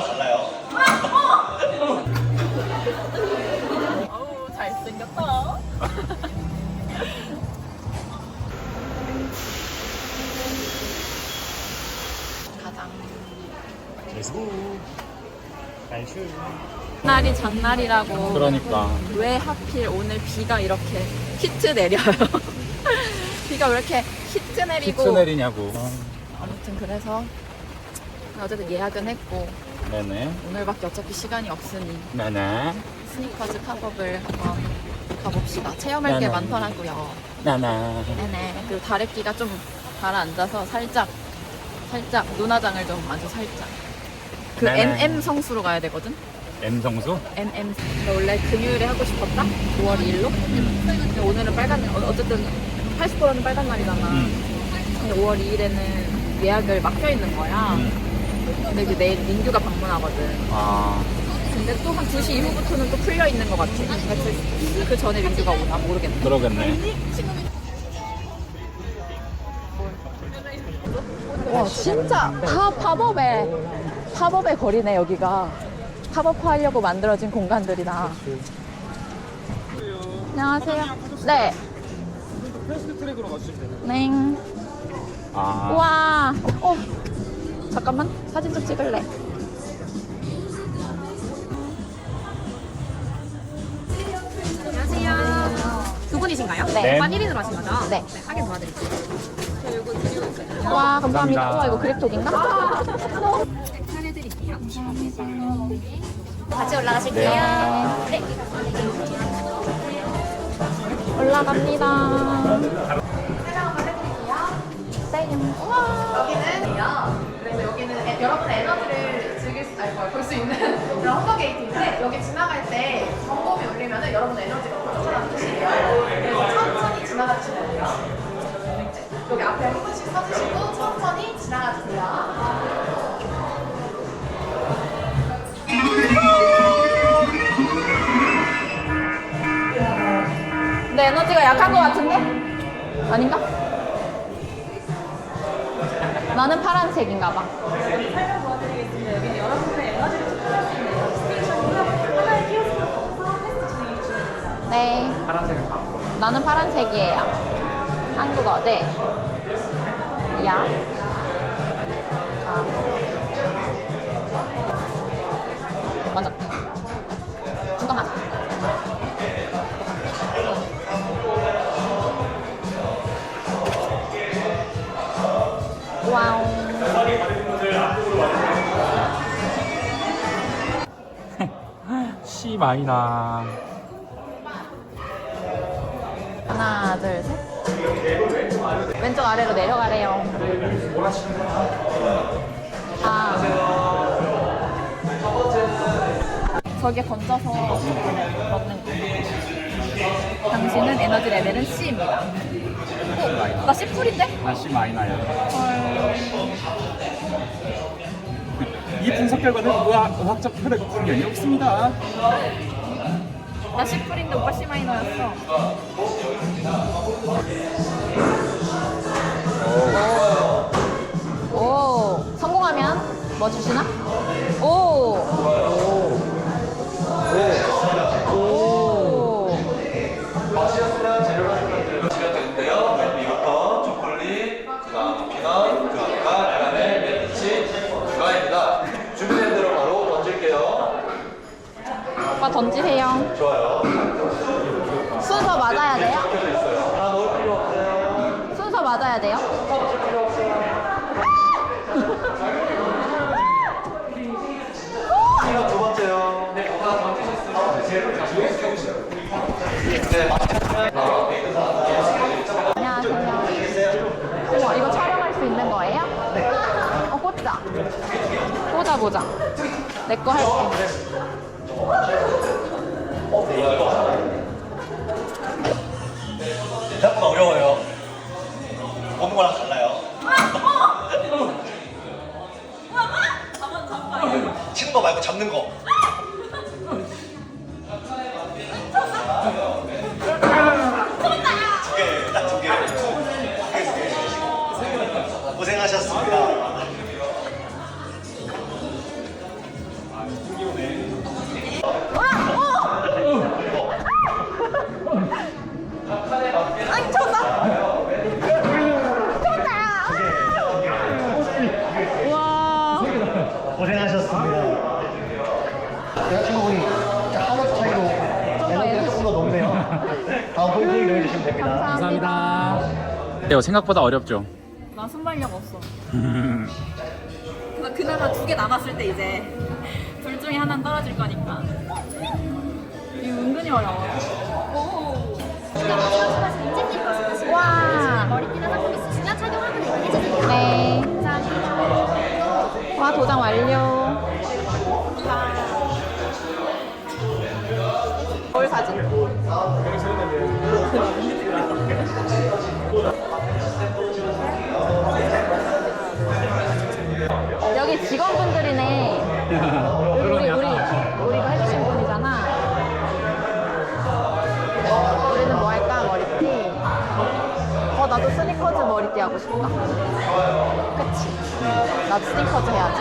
달라요. 아우 잘생겼다. 가장 재수. 단추. 날이 장날이라고 그러니까. 왜 하필 오늘 비가 이렇게 히트 내려요? 비가 왜 이렇게 히트 내리고 히트 내리냐고. 아무튼 그래서 어쨌든 예약은 했고 네네. 오늘밖에 어차피 시간이 없으니 나나. 스니커즈 팝업을 한번 가봅시다. 체험할 게 나나. 많더라고요. 나나. 네네. 그리고 다래끼가 좀 가라앉아서 살짝 살짝 눈화장을 좀 아주 살짝 그 네네. MM 성수로 가야 되거든. M성수? MM. 근데 원래 금요일에 하고 싶었다. 5월 2일로. 근데 오늘은 빨간 날. 어, 어쨌든 80%는 빨간 날이잖아. 응. 근데 5월 2일에는 예약을 막혀 있는 거야. 응. 근데 그 내일 민규가 방문하거든. 아. 근데 또 한 2시 이후부터는 또 풀려 있는 것 같아. 그러니까 그, 그 전에 민규가 오나 모르겠네. 그러겠네. 와 진짜 다 팝업에 팝업의 거리네 여기가 팝업 하려고 만들어진 공간들이다. 안녕하세요. 네. 패스트 트랙으로 가주시면 돼요. 네. 아. 우와. 어. 잠깐만 사진 좀 찍을래. 안녕하세요. 두 분이신가요? 네. 오빠 1인으로 하신 거죠? 네. 확인 도와드릴게요. 와 감사합니다. 감사합니다. 우와 이거 그립톡인가? 차려드릴게요. 같이 올라가실게요. 네. 네. 올라갑니다. 땡. 우와. 여기는요. 여러분의 에너지를 즐길 수, 아니, 볼 수 있는 그런 험버 게이트인데 여기 지나갈 때 점검이 울리면은 여러분의 에너지가 부족하다는 뜻이에요. 그래서 천천히 지나가 주시면 돼요. 네. 여기 앞에 한 분씩 서주시고 천천히 지나가 주세요. 내 에너지가 약한 것 같은데? 아닌가? 나는 파란색인가 봐. 네. 파란색은 봐. 나는 파란색이에요. 한국어, 네. 야. C 마이너. 하나, 둘, 셋. 왼쪽 아래로 내려가래요. 아. 저게 건져서 먹는 거. 당신은 에너지 레벨은 C입니다. 어, 나 C풀인데? 나 C 마이너야. 이 분석 결과는 의학, 의학적 혈액 불변이 없습니다. 나 C풀인데 오빠 C 마이너였어. 오. 오. 성공하면 뭐 주시나? 오. 오. 오. 오빠 던지세요. 좋아요. 순서 맞아야 돼요? 하나 넣을 필요 없어요. 순서 맞아야 돼요? 피넛 두 번째요. 네, 하나 던지셨으면 제로 가시고 네, 안녕하세요. 우와, 이거 촬영할 수 있는 거예요? 네. 어, 꽂자. 꽂아, 보자. 내 거 할게. 네, 생각보다 어렵죠. 나 순발력 없어. 그나- 그나마 두 개 남았을 때 이제 둘 중에 하나는 떨어질 거니까. 이거 은근히 어려워. 스니커즈 머리띠 하고 싶다. 그치? 나도 스니커즈 해야지.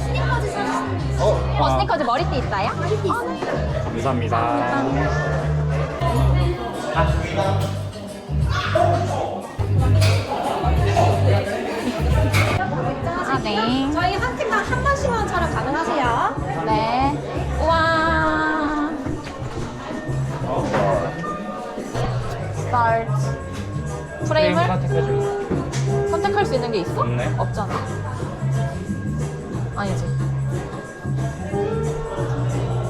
스니커즈 사주시면 어, 스니커즈 머리띠 있어요? 머리띠 있어요. 감사합니다. 아, 네. 저희 한 팀당 한 번씩만 촬영 가능하세요. 네. 우와. 스타트. 프레임을 선택해줘. 선택할 수 있는 게 있어? 없네. 없잖아. 아니지.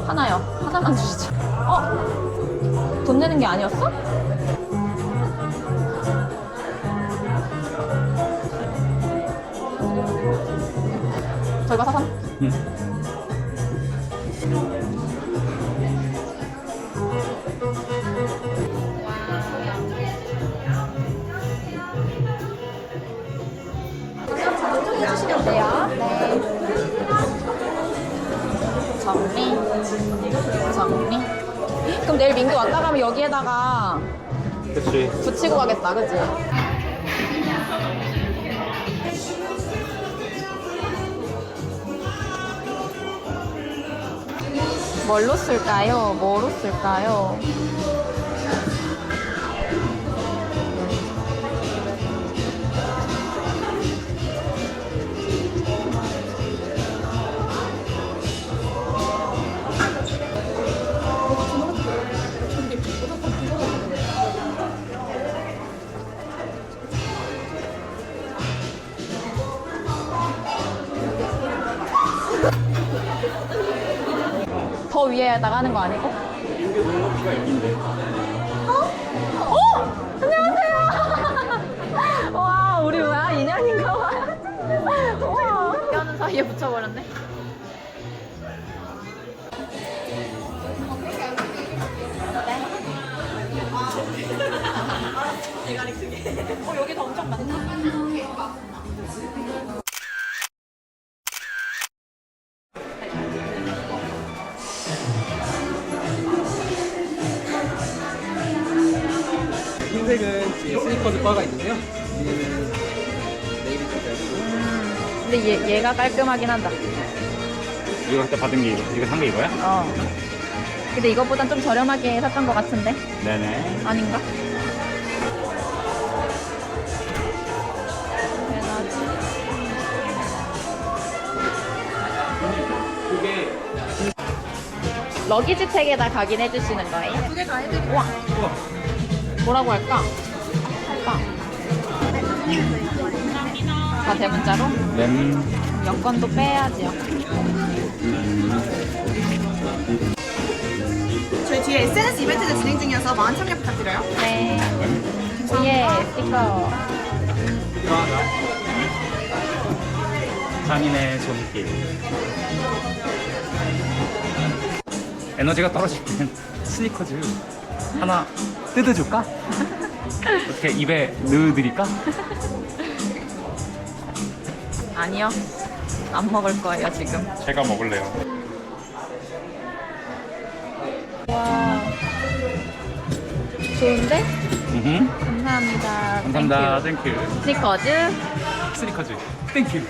하나요. 하나만 주시죠. 어? 돈 내는 게 아니었어? 저희가 사삼? 이 내일 민규 왔다 가면 여기에다가 그치. 붙이고 가겠다, 그치? 뭘로 쓸까요? 뭐로 쓸까요? 하는 거 아니고? 흰색은 뒤에 스니커즈 바가 있는데요. 색깔. 근데 얘, 얘가 깔끔하긴 한다. 이거 그때 받은 게 이거, 이거 산 게 이거야? 어. 근데 이거보단 좀 저렴하게 샀던 것 같은데? 네네. 아닌가? 에너지. 러기지 택에다 각인해 주시는 거예요? 두 개 다 해드릴게요. 우와. 뭐라고 할까? 할까? 다 대문자로? 램. 여권도 빼야지요. 저희 뒤에 SNS 이벤트가 진행 중이어서 많은 참여 부탁드려요. 네. 위에 스티커. 장인의 손길. 에너지가 떨어질 때는 스니커즈 하나 뜯어줄까? 어떻게 입에 넣어드릴까? 아니요. 안 먹을 거예요, 지금. 제가 먹을래요. 와. 좋은데? 음흠. 감사합니다. 감사합니다. 땡큐. 땡큐. 스니커즈. 스니커즈. 땡큐.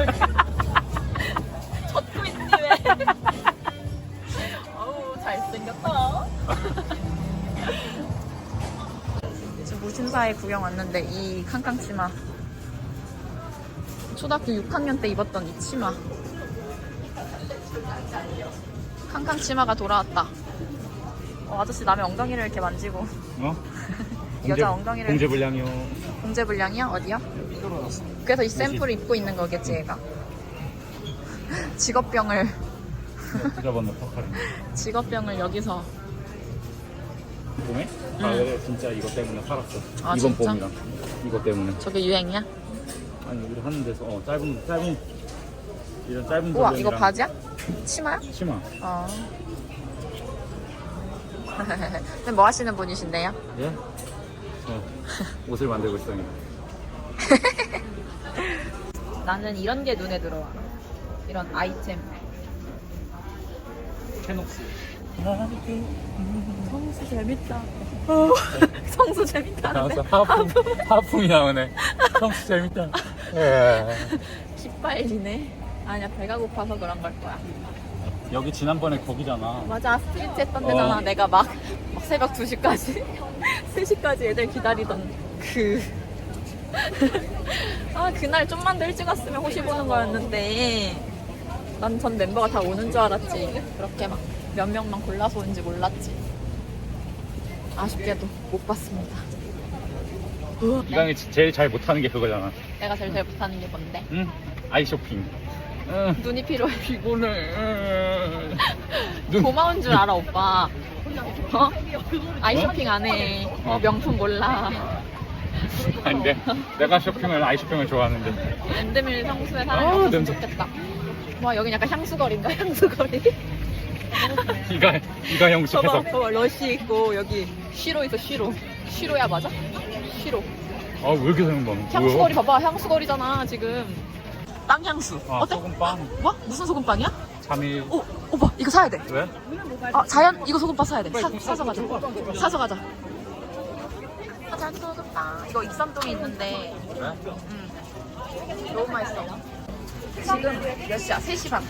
젖고 지금 무신사에 구경 왔는데 이 캉캉 치마 초등학교 6학년 때 입었던 이 치마 캉캉 치마가 돌아왔다 어, 아저씨 남의 엉덩이를 이렇게 만지고 어? 여자 엉덩이를 공제 불량이요. 공제 불량이야? 어디야? 그래서 이 샘플을 입고 있는 거겠지 얘가 직업병을 퍼카리. 직업병을 여기서 봄에? 가을에 진짜 이것 때문에 살았어. 아, 이번 진짜? 봄이랑 이것 때문에. 저게 유행이야? 아니 우리 하는 데서 어 짧은 짧은 이런 짧은 우와 이거 바지야? 치마야? 치마. 어. 근데 뭐 하시는 분이신데요? 예? 어 옷을 만들고 있어요. 나는 이런 게 눈에 들어와. 이런 아이템. 캐녹스. 성수 재밌다. 성수 재밌다는데. 하품 하품이 나오네. 성수 재밌다. 예. 기빨리네. 아니야 배가 고파서 그런 걸 거야. 여기 지난번에 거기잖아. 맞아 스트리트 했던 데잖아. 어. 내가 막, 막 새벽 2시까지 3시까지 애들 기다리던 그. 아 그날 좀만 더 일찍 왔으면 호시 보는 거였는데 난 전 멤버가 다 오는 줄 알았지. 그렇게 막 몇 명만 골라서 온지 몰랐지. 아쉽게도 못 봤습니다. 이강이 제일 잘 못하는 게 그거잖아. 내가 제일 잘 못하는 게 뭔데? 응? 아이 쇼핑. 응. 눈이 필요해. 피곤해. 응. 눈. 고마운 줄 알아 오빠. 어? 아이쇼핑 안 해. 어 명품 몰라. 아닌데 내가 쇼핑을 아이 쇼핑을 좋아하는데. 엔드밀 성수에 아, 사람이 냄새. 없었으면 좋겠다. 와 여긴 약간 향수거리인가 향수거리? 이가 이가 형식 봐봐 해서. 봐봐 러시 있고 여기 쉬로 있어 쉬로. 쉬로야 맞아? 쉬로. 아 왜 이렇게 생각나? 향수거리 봐봐 향수거리잖아 지금. 빵 향수. 아, 어때? 소금빵. 뭐? 무슨 소금빵이야? 3일. 오 오빠 이거 사야 돼. 왜? 아 자연 이거 소금빵 사야 돼. 사, 사서 가자. 사서 가자. 자연 소금빵 이거 익산동에 있는데 왜? 음. 너무 맛있어. 지금 몇 시야? 3시 반.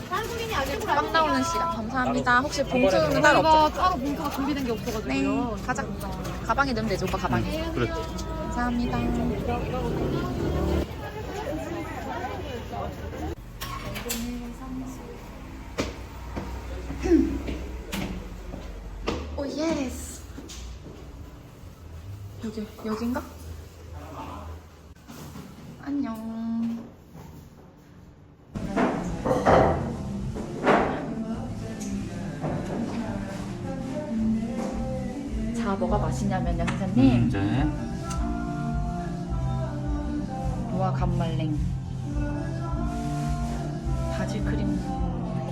빵 나오는 시간. 감사합니다. 혹시 봉투는 따로 없죠? 따로 봉투가 준비된 게 네. 없어가지고요. 가자. 가방에 넣으면 되지, 오빠 가방에. 그래. 감사합니다. 오 예스. 여기 여긴가? 뭐가 맛있냐면요, 선생님. 이제 무화 간말랭. 바질 크림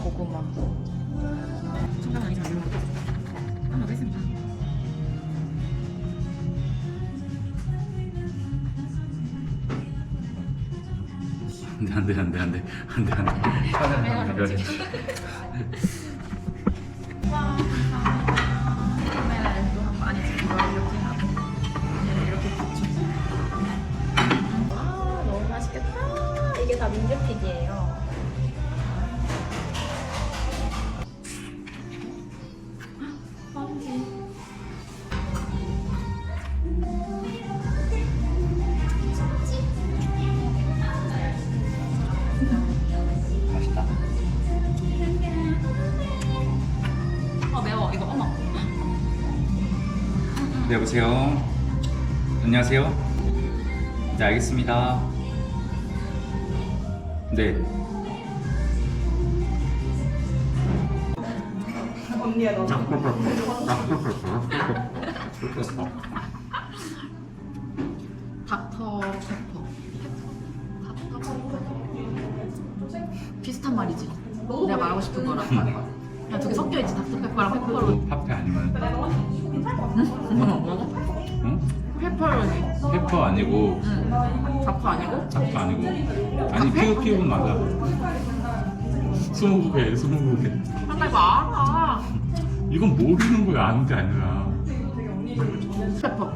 고구마. 잠깐 아니지 것 한번 하겠습니다. 안돼 안돼 안돼. 안돼 안돼. 안돼. 카메라를 여보세요. 안녕하세요. 네, 알겠습니다. 네. 닥터 페퍼. 닥터 페퍼. 비슷한 말이지. 내가 말하고 싶은 거랑. 그냥 두 개 섞여 있지. 닥터 페퍼랑 페퍼로. 파페 아니면? 응? 페퍼로니. 페퍼 아니고 응. 닥터 아니고? 잡도 아니고 아니 피우 피우는 맞아. 스무고개 스무고개. 아, 나 이거 알아. 이건 모르는 거야 아는 게 아니라 페퍼.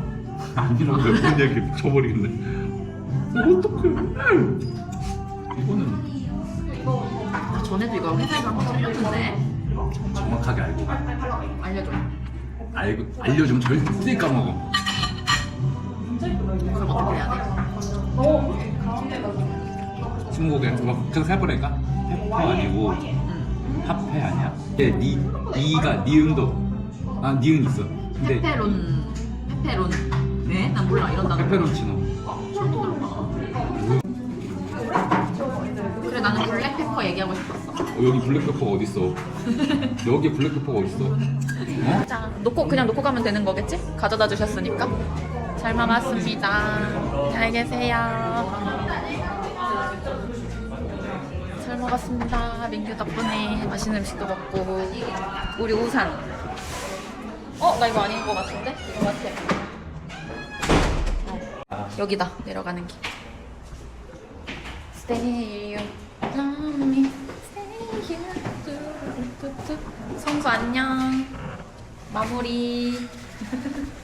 아니라고 몇번 얘기 미쳐버리겠네. 어떡해. 이거는 나 전에도 이거 회사에서 한번 틀렸는데. 정확하게 알고. 알려줘. 알고 알려주면 절대 까먹어. 그럼 어떻게 해야 돼? 스무고개 막 계속 해보라니까? 페퍼 아니고 핫페 아니야? 얘 니, 니가 니은도. 아 니은 있어. 근데 페페론 페페론. 네? 난 몰라. 이런 단어 페페론치노 여기 블랙페퍼가 어딨어 여기 블랙페퍼가 어딨어 어? 자, 놓고 그냥 놓고 가면 되는 거겠지? 가져다 주셨으니까. 잘 먹었습니다. 안녕히 계세요. 잘 먹었습니다. 민규 덕분에 맛있는 음식도 먹고 우리 우산. 어, 나 이거 아닌 것 같은데? 이거 같아. 어, 여기다 내려가는 길. Stay you love me. 뚜루뚜뚜. 성수 안녕. 마무리.